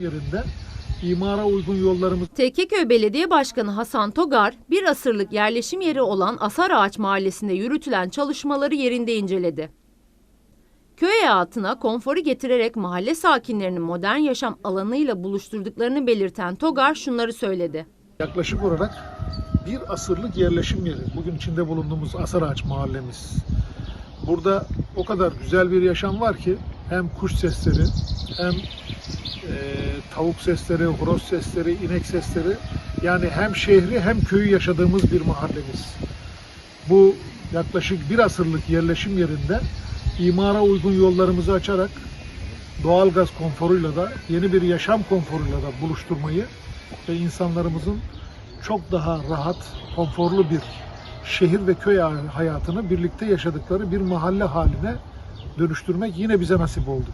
yerinde imara uygun yollarımız Tekkeköy Belediye Başkanı Hasan Togar, bir asırlık yerleşim yeri olan Asarağaç Mahallesi'nde yürütülen çalışmaları yerinde inceledi. Köy hayatına konforu getirerek mahalle sakinlerinin modern yaşam alanıyla buluşturduklarını belirten Togar şunları söyledi. yaklaşık olarak bir asırlık yerleşim yeri. Bugün içinde bulunduğumuz Asarağaç mahallemiz. Burada o kadar güzel bir yaşam var ki hem kuş sesleri hem e, tavuk sesleri, horoz sesleri, inek sesleri yani hem şehri hem köyü yaşadığımız bir mahallemiz. Bu yaklaşık bir asırlık yerleşim yerinde imara uygun yollarımızı açarak doğalgaz konforuyla da yeni bir yaşam konforuyla da buluşturmayı ve insanlarımızın çok daha rahat, konforlu bir şehir ve köy hayatını birlikte yaşadıkları bir mahalle haline dönüştürmek yine bize nasip oldu.